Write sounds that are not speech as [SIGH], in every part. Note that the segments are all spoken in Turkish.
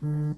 嗯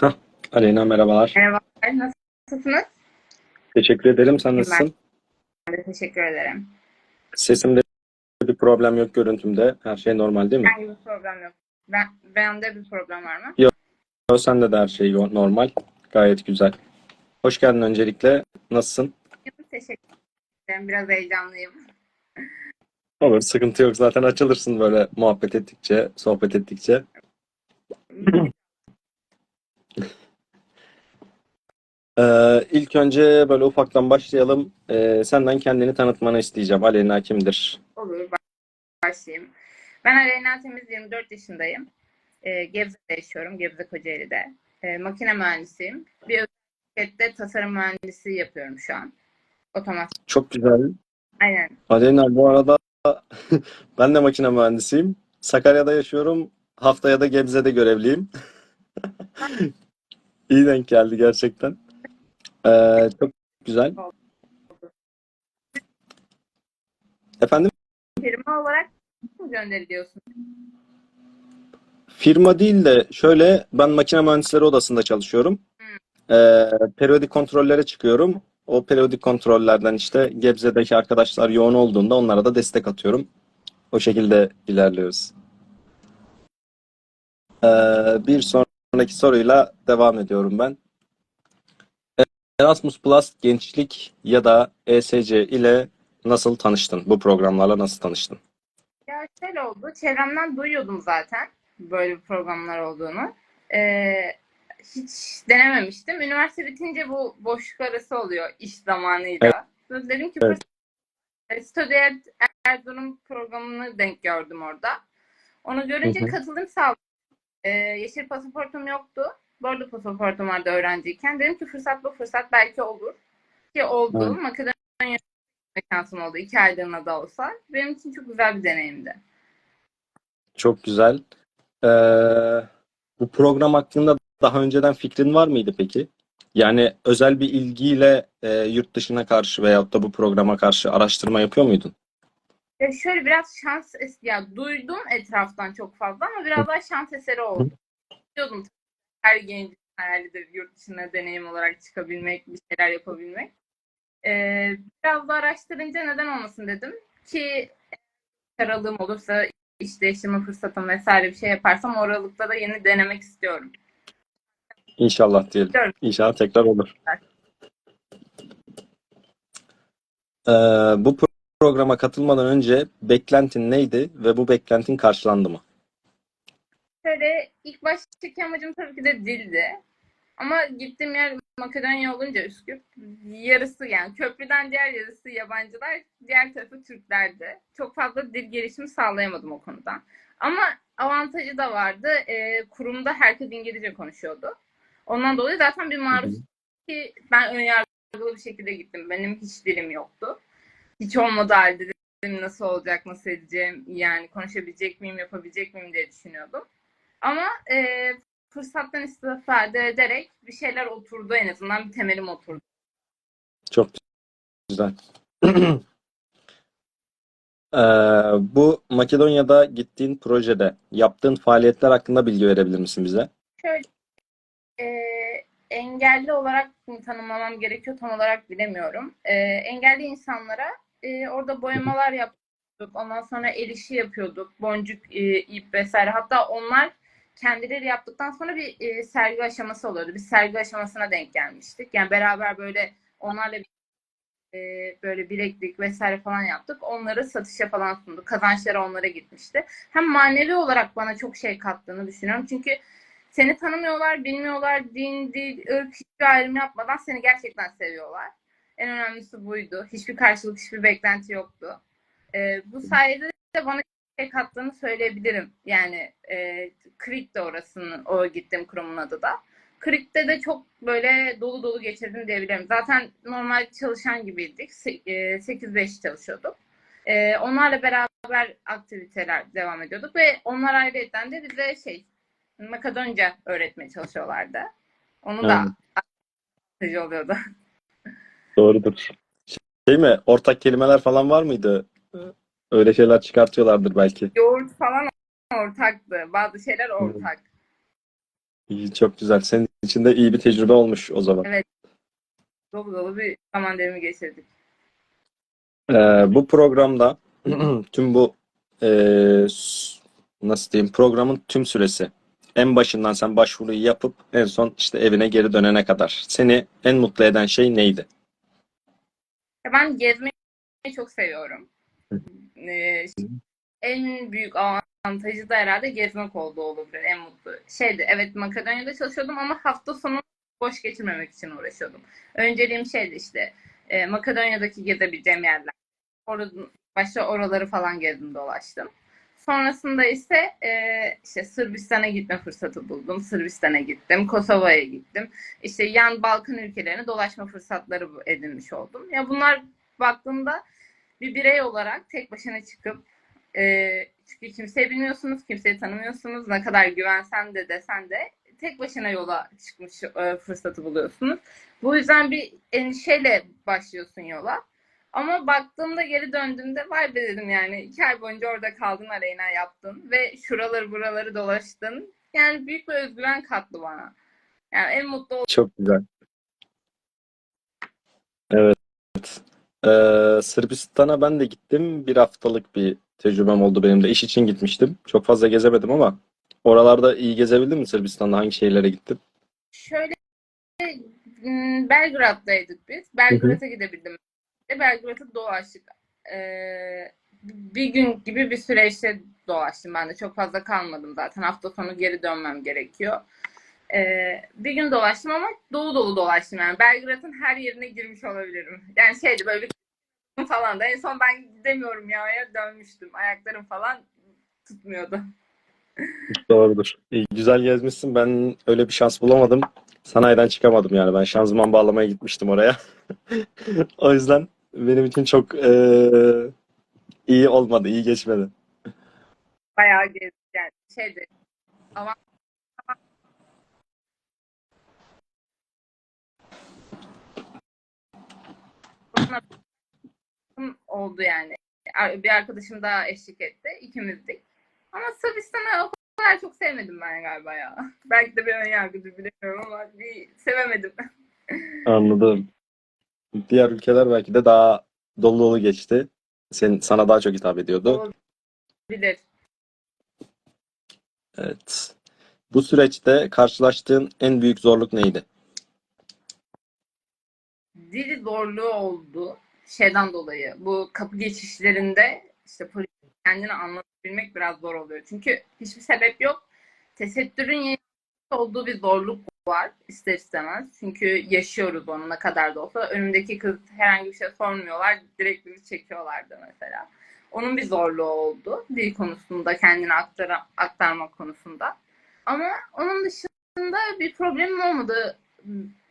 Hah, Aleyna merhabalar. Merhabalar, nasılsınız? Teşekkür ederim. Sen nasılsın? Ben de teşekkür ederim. Sesimde bir problem yok görüntümde. Her şey normal değil mi? Herhangi bir problem yok. Ben, bende bir problem var mı? Yok, sende de her şey normal. Gayet güzel. Hoş geldin öncelikle. Nasılsın? Teşekkür ederim. Biraz heyecanlıyım. [LAUGHS] Olur, sıkıntı yok. Zaten açılırsın böyle muhabbet ettikçe, sohbet ettikçe. [CLEARS THROAT] Ee, ilk önce böyle ufaktan başlayalım. Ee, senden kendini tanıtmanı isteyeceğim. Aleyna kimdir? Olur, baş- başlayayım. Ben Aleyna Temiz, 24 yaşındayım. Ee, Gebze'de yaşıyorum, Gebze Kocaeli'de. Ee, makine mühendisiyim. Bir özel şirkette tasarım mühendisi yapıyorum şu an. Otomasyon. Çok güzel. Aynen. Aleyna bu arada [LAUGHS] ben de makine mühendisiyim. Sakarya'da yaşıyorum. Haftaya da Gebze'de görevliyim. [LAUGHS] İyi denk geldi gerçekten. Ee, çok güzel. Efendim? Firma olarak nasıl gönderiliyorsun? Firma değil de şöyle ben makine mühendisleri odasında çalışıyorum. Ee, periyodik kontrollere çıkıyorum. O periyodik kontrollerden işte Gebze'deki arkadaşlar yoğun olduğunda onlara da destek atıyorum. O şekilde ilerliyoruz. Ee, bir sonraki soruyla devam ediyorum ben. Erasmus Plus Gençlik ya da ESC ile nasıl tanıştın? Bu programlarla nasıl tanıştın? Ya şöyle oldu. Çevremden duyuyordum zaten böyle programlar olduğunu. Ee, hiç denememiştim. Üniversite bitince bu boşluk arası oluyor iş zamanıyla. Sonra Dedim ki Evet. evet. Study at Erzurum programını denk gördüm orada. Onu görünce Hı hı. katıldım sağ olun. Ee, yeşil pasaportum yoktu. Bordo pasaportum öğrenciyken. Dedim ki fırsat bu fırsat belki olur. Ki oldu. Evet. Makedonya şansım oldu. İki aylığına da olsa. Benim için çok güzel bir deneyimdi. Çok güzel. Ee, bu program hakkında daha önceden fikrin var mıydı peki? Yani özel bir ilgiyle e, yurt dışına karşı veyahut da bu programa karşı araştırma yapıyor muydun? Ya şöyle biraz şans ya duydum etraftan çok fazla ama biraz daha şans eseri oldu. Diyordum her gencin hayalidir yurt dışına deneyim olarak çıkabilmek, bir şeyler yapabilmek. Ee, biraz da araştırınca neden olmasın dedim ki aralığım olursa iş değiştirme fırsatım vesaire bir şey yaparsam o aralıkta da yeni denemek istiyorum. İnşallah diyelim. Diyorum. İnşallah tekrar olur. Ee, bu pro- programa katılmadan önce beklentin neydi ve bu beklentin karşılandı mı? Şöyle ilk baştaki amacım tabii ki de dildi. Ama gittiğim yer Makedonya olunca Üsküp yarısı yani köprüden diğer yarısı yabancılar, diğer tarafı Türklerdi. Çok fazla dil gelişimi sağlayamadım o konuda. Ama avantajı da vardı. Ee, kurumda herkes İngilizce konuşuyordu. Ondan dolayı zaten bir maruz ki ben önyargılı bir şekilde gittim. Benim hiç dilim yoktu. Hiç olmadı halde dedim nasıl olacak, nasıl edeceğim, yani konuşabilecek miyim, yapabilecek miyim diye düşünüyordum. Ama e, fırsattan istifade ederek bir şeyler oturdu en azından bir temelim oturdu. Çok güzel. [CLEARS THROAT] Ee, bu Makedonya'da gittiğin projede yaptığın faaliyetler hakkında bilgi verebilir misin bize? Şöyle e, engelli olarak tanımlamam gerekiyor tam olarak bilemiyorum. E, engelli insanlara e, orada boyamalar yapıyorduk. Ondan sonra el işi yapıyorduk. Boncuk, e, ip vesaire. Hatta onlar kendileri yaptıktan sonra bir e, sergi aşaması oluyordu. Biz sergi aşamasına denk gelmiştik. Yani beraber böyle onlarla bir, e, böyle bileklik vesaire falan yaptık. Onları satışa falan sunduk. Kazançları onlara gitmişti. Hem manevi olarak bana çok şey kattığını düşünüyorum. Çünkü seni tanımıyorlar, bilmiyorlar, din, dil, ırk hiçbir ayrım yapmadan seni gerçekten seviyorlar. En önemlisi buydu. Hiçbir karşılık, hiçbir beklenti yoktu. Ee, bu sayede de bana kattığını söyleyebilirim. Yani e, de orasının, o gittiğim kurumun adı da. Krik'te de çok böyle dolu dolu geçirdim diyebilirim. Zaten normal çalışan gibiydik. Se- e, 8-5 çalışıyorduk. E, onlarla beraber aktiviteler devam ediyorduk ve onlar ayrıca de bize şey Makedonca öğretmeye çalışıyorlardı. Onu da Evet. avantajı oluyordu. Doğrudur. Şey mi? Ortak kelimeler falan var mıydı? Öyle şeyler çıkartıyorlardır belki. Yoğurt falan ortaktı. Bazı şeyler ortak. İyi, çok güzel. Senin için de iyi bir tecrübe olmuş o zaman. Dolu dolu bir zaman dilimi geçirdik. Ee, bu programda [CLEARS THROAT] tüm bu e, nasıl diyeyim programın tüm süresi en başından sen başvuruyu yapıp en son işte evine geri dönene kadar seni en mutlu eden şey neydi? Ya Ben gezmeyi çok seviyorum. Ee, en büyük avantajı da herhalde gezmek oldu olabilir. En mutlu şeydi. Evet Makedonya'da çalışıyordum ama hafta sonu boş geçirmemek için uğraşıyordum. Önceliğim şeydi işte e, Makedonya'daki gezebileceğim yerler. Orada, başta oraları falan gezdim dolaştım. Sonrasında ise e, işte Sırbistan'a gitme fırsatı buldum. Sırbistan'a gittim, Kosova'ya gittim. İşte yan Balkan ülkelerine dolaşma fırsatları edinmiş oldum. Ya bunlar baktığımda bir birey olarak tek başına çıkıp e, çünkü kimseyi bilmiyorsunuz, kimseyi tanımıyorsunuz. Ne kadar güvensen de desen de tek başına yola çıkmış e, fırsatı buluyorsunuz. Bu yüzden bir endişeyle başlıyorsun yola. Ama baktığımda geri döndüğümde vay be dedim yani iki ay boyunca orada kaldın Aleyna yaptın ve şuraları buraları dolaştın. Yani büyük bir özgüven kattı bana. Yani en mutlu Çok güzel. Evet. Ee, Sırbistan'a ben de gittim. Bir haftalık bir tecrübem oldu benim de. İş için gitmiştim. Çok fazla gezemedim ama oralarda iyi gezebildin mi Sırbistan'da? Hangi şehirlere gittin? Şöyle m, Belgrad'daydık biz. Belgrad'a gidebildim. Belgrad'ı dolaştık. Ee, bir gün gibi bir süreçte dolaştım ben de. Çok fazla kalmadım zaten. Hafta sonu geri dönmem gerekiyor. Ee, bir gün dolaştım ama dolu dolu dolaştım yani. Belgrad'ın her yerine girmiş olabilirim. Yani şeydi böyle bir [LAUGHS] falan da. En son ben gidemiyorum ya dönmüştüm. Ayaklarım falan tutmuyordu. [LAUGHS] Doğrudur. İyi, güzel gezmişsin. Ben öyle bir şans bulamadım. Sanayiden çıkamadım yani. Ben şanzıman bağlamaya gitmiştim oraya. [LAUGHS] O yüzden benim için çok eee, iyi olmadı, iyi geçmedi. Bayağı gezdim. Yani şeydi. Oldu yani. Bir arkadaşım daha eşlik etti. İkimizdik. Ama Sırbistan'ı o kadar çok sevmedim ben galiba ya. [LAUGHS] Belki de bir ön yargıdır bilemiyorum ama bir sevemedim. [LAUGHS] Anladım. Diğer ülkeler belki de daha dolu dolu geçti. Sen, sana daha çok hitap ediyordu. Bilir. Evet. Bu süreçte karşılaştığın en büyük zorluk neydi? Dil zorluğu oldu. Şeyden dolayı. Bu kapı geçişlerinde işte kendini anlatabilmek biraz zor oluyor. Çünkü hiçbir sebep yok. Tesettürün olduğu bir zorluk var ister istemez. Çünkü yaşıyoruz onu ne kadar da olsa. Önümdeki kız herhangi bir şey sormuyorlar. Direkt bizi çekiyorlardı mesela. Onun bir zorluğu oldu. Dil konusunda, kendini aktara, aktarma konusunda. Ama onun dışında bir problemim olmadı.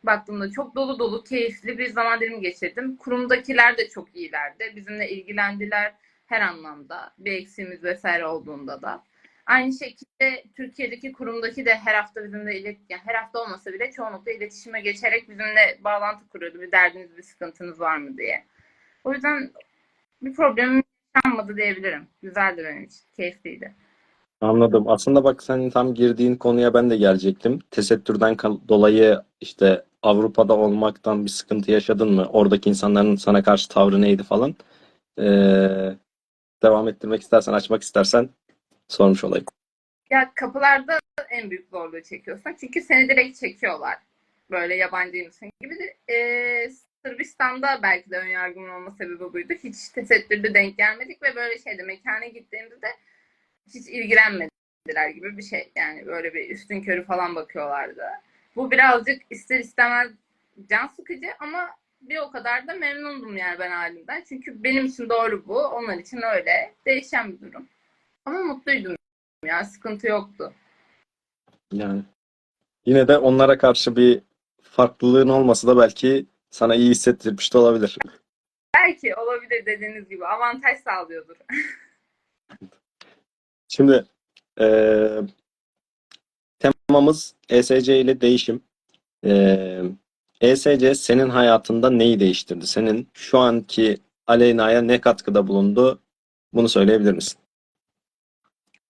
Baktığımda çok dolu dolu, keyifli bir zaman dilimi geçirdim. Kurumdakiler de çok iyilerdi. Bizimle ilgilendiler her anlamda. Bir eksiğimiz vesaire olduğunda da. Aynı şekilde Türkiye'deki kurumdaki de her hafta bizimle ilet yani her hafta olmasa bile çoğunlukla iletişime geçerek bizimle bağlantı kuruyordu. Bir derdiniz, bir sıkıntınız var mı diye. O yüzden bir problemim yaşanmadı diyebilirim. Güzeldi benim için. Keyifliydi. Anladım. Aslında bak sen tam girdiğin konuya ben de gelecektim. Tesettürden dolayı işte Avrupa'da olmaktan bir sıkıntı yaşadın mı? Oradaki insanların sana karşı tavrı neydi falan? Ee, devam ettirmek istersen, açmak istersen sormuş olayım. Ya kapılarda en büyük zorluğu çekiyorsun. Çünkü seni direkt çekiyorlar. Böyle yabancıymışsın gibi. De, e, Sırbistan'da belki de önyargımın olma sebebi buydu. Hiç tesettürlü denk gelmedik ve böyle şeyde mekana gittiğimizde hiç ilgilenmediler gibi bir şey. Yani böyle bir üstün körü falan bakıyorlardı. Bu birazcık ister istemez can sıkıcı ama bir o kadar da memnundum yani ben halimden. Çünkü benim için doğru bu. Onlar için öyle. Değişen bir durum. Ama mutluydum ya. Sıkıntı yoktu. Yani yine de onlara karşı bir farklılığın olması da belki sana iyi hissettirmiş de olabilir. Belki olabilir dediğiniz gibi. Avantaj sağlıyordur. [LAUGHS] Şimdi eee, temamız ESC ile değişim. Eee ESC senin hayatında neyi değiştirdi? Senin şu anki Aleyna'ya ne katkıda bulundu? Bunu söyleyebilir misin?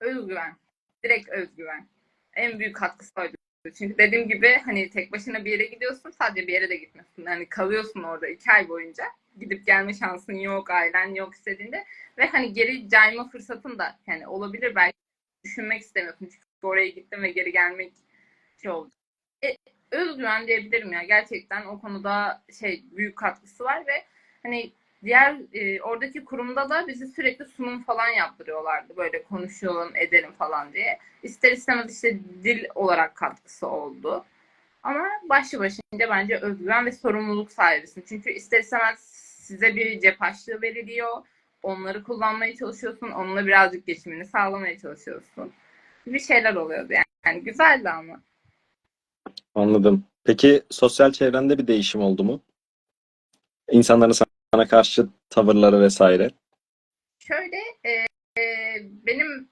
Özgüven. Direkt özgüven. En büyük katkısı oydu. Çünkü dediğim gibi hani tek başına bir yere gidiyorsun sadece bir yere de gitmiyorsun. Yani kalıyorsun orada iki ay boyunca. Gidip gelme şansın yok, ailen yok istediğinde. Ve hani geri cayma fırsatın da yani olabilir belki düşünmek istemiyorsun. Çünkü oraya gittim ve geri gelmek şey oldu. E, özgüven diyebilirim ya. Gerçekten o konuda şey büyük katkısı var ve hani diğer e, oradaki kurumda da bizi sürekli sunum falan yaptırıyorlardı. Böyle konuşalım, edelim falan diye. İster istemez işte dil olarak katkısı oldu. Ama başlı başınca bence özgüven ve sorumluluk sahibisin. Çünkü ister istemez size bir cep açlığı veriliyor. Onları kullanmaya çalışıyorsun. Onunla birazcık geçimini sağlamaya çalışıyorsun. Bir şeyler oluyordu yani. yani güzeldi ama. Anladım. Peki sosyal çevrende bir değişim oldu mu? İnsanların sana karşı tavırları vesaire. Şöyle e, e, benim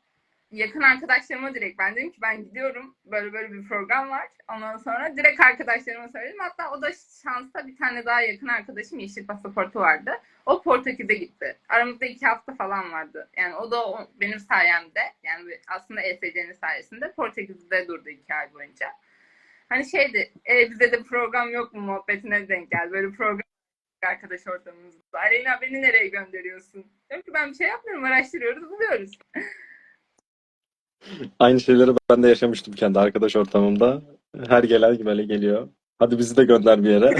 yakın arkadaşlarıma direkt ben dedim ki ben gidiyorum böyle böyle bir program var. Ondan sonra direkt arkadaşlarıma söyledim. Hatta o da şansa bir tane daha yakın arkadaşım yeşil pasaportu vardı. O Portekiz'e gitti. Aramızda iki hafta falan vardı. Yani o da o, benim sayemde yani aslında ESC'nin sayesinde Portekiz'de durdu iki ay boyunca. Hani şeydi e, bize de program yok mu muhabbetine denk geldi. Böyle program arkadaş ortamımızda. Aleyna beni nereye gönderiyorsun? Diyorum ki ben bir şey yapmıyorum araştırıyoruz buluyoruz. Aynı şeyleri ben de yaşamıştım kendi arkadaş ortamımda. Her gelen böyle geliyor. Hadi bizi de gönder bir yere.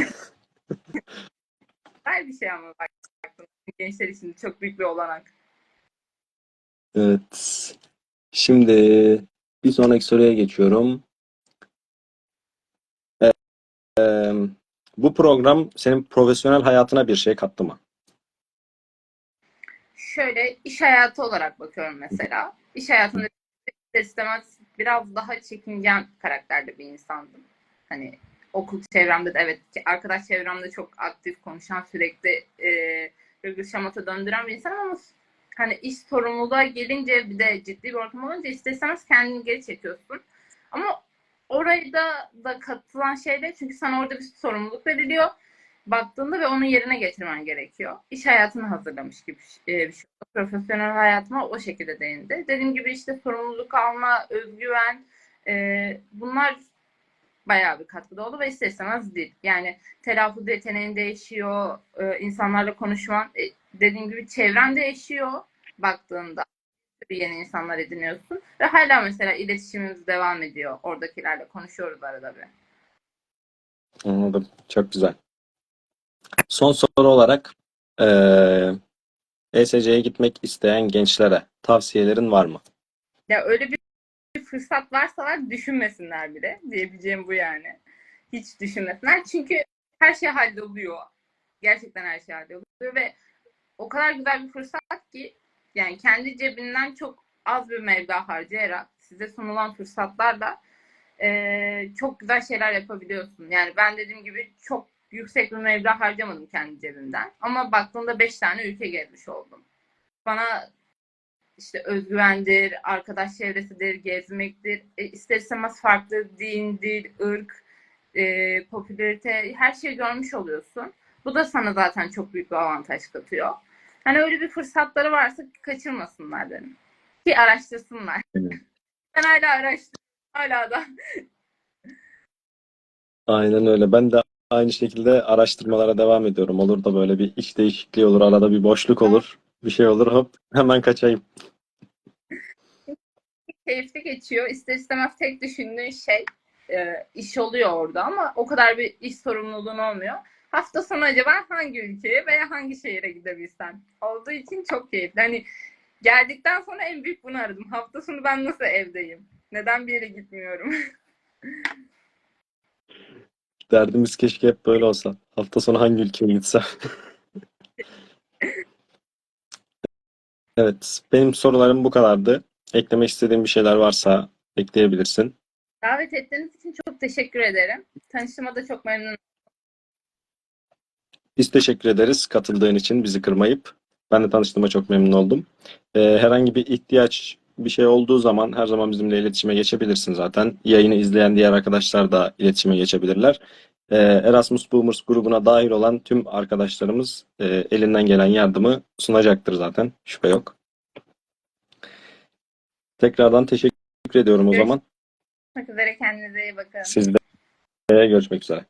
Güzel bir şey ama baktım. Gençler için çok büyük bir olanak. Evet. Şimdi bir sonraki soruya geçiyorum. Ee, bu program senin profesyonel hayatına bir şey kattı mı? Şöyle iş hayatı olarak bakıyorum mesela. İş hayatında istemez biraz daha çekingen karakterde bir insandım. Hani okul çevremde de evet arkadaş çevremde çok aktif konuşan sürekli e, gırgır şamata döndüren bir insan ama hani iş sorumluluğa gelince bir de ciddi bir ortam olunca ister istemez kendini geri çekiyorsun. Ama orayı da, katılan şeyler çünkü sana orada bir sorumluluk veriliyor. Baktığında ve onu yerine getirmen gerekiyor. İş hayatını hazırlamış gibi e, bir şey. Profesyonel hayatıma o şekilde değindi. Dediğim gibi işte sorumluluk alma, özgüven e, bunlar bayağı bir katkıda oldu ve ister istemez değil. Yani telaffuz yeteneğin değişiyor, e, insanlarla konuşman, e, dediğim gibi çevren değişiyor baktığında yeni insanlar ediniyorsun ve hala mesela iletişimimiz devam ediyor. Oradakilerle konuşuyoruz arada bir. Anladım. Çok güzel. Son soru olarak eee ESC'ye gitmek isteyen gençlere tavsiyelerin var mı? Ya öyle bir fırsat varsalar düşünmesinler bile diyebileceğim bu yani. hiç düşünmesinler. Çünkü her şey halloluyor. Gerçekten her şey halloluyor ve o kadar güzel bir fırsat ki yani kendi cebinden çok az bir meblağ harcayarak size sunulan fırsatlarla eee, çok güzel şeyler yapabiliyorsun. Yani ben dediğim gibi çok yüksek bir meblağ harcamadım kendi cebimden. Ama baktığımda 5 tane ülke gezmiş oldum. Bana işte özgüvendir, arkadaş çevresidir, gezmektir. E, ister istemez farklı din, dil, ırk, e, popülarite her şeyi görmüş oluyorsun. Bu da sana zaten çok büyük bir avantaj katıyor. Hani öyle bir fırsatları varsa kaçırmasınlar derim. Ki araştırsınlar. Evet. [LAUGHS] Ben hala araştırıyorum. Hala da. Aynen öyle. Ben de aynı şekilde araştırmalara devam ediyorum. Olur da böyle bir iş değişikliği olur, arada bir boşluk olur, bir şey olur, hop hemen kaçayım. keyifli geçiyor. İster istemez tek düşündüğün şey e, iş oluyor orada ama o kadar bir iş sorumluluğun olmuyor. Hafta sonu acaba hangi ülkeye veya hangi şehire gidebilsem olduğu için çok keyifli. Hani geldikten sonra en büyük bunu aradım. Hafta sonu ben nasıl evdeyim? Neden bir yere gitmiyorum? [LAUGHS] Derdimiz keşke hep böyle olsa. Hafta sonu hangi ülkeye gitsem. Evet, benim sorularım bu kadardı. Eklemek istediğin bir şeyler varsa ekleyebilirsin. Davet ettiğiniz için çok teşekkür ederim. Tanıştığıma da çok memnunum. Biz teşekkür ederiz katıldığın için, bizi kırmayıp. Ben de tanıştığıma çok memnun oldum. Ee, herhangi bir ihtiyaç, bir şey olduğu zaman her zaman bizimle iletişime geçebilirsin zaten. Yayını izleyen diğer arkadaşlar da iletişime geçebilirler. Ee, Erasmus Boomers grubuna dahil olan tüm arkadaşlarımız e, elinden gelen yardımı sunacaktır zaten. Şüphe yok. Tekrardan teşekkür ediyorum o Görüşmek zaman. üzere. Kendinize iyi bakın. Siz de görüşmek üzere.